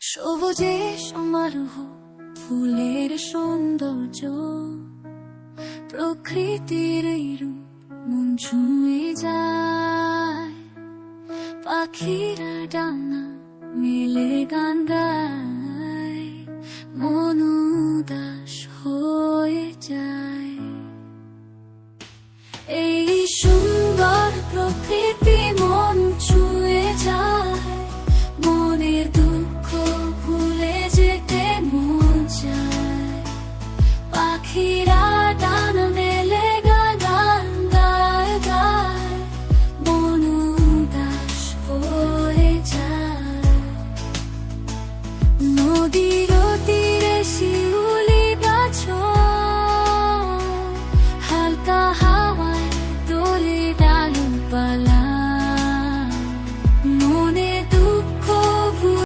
সবুজে সমারোহ ফুলের সৌন্দর্য। প্রকৃতির রূপ মন ছুঁয়ে যায়। পাখিরা ডানা মেলে গান cool.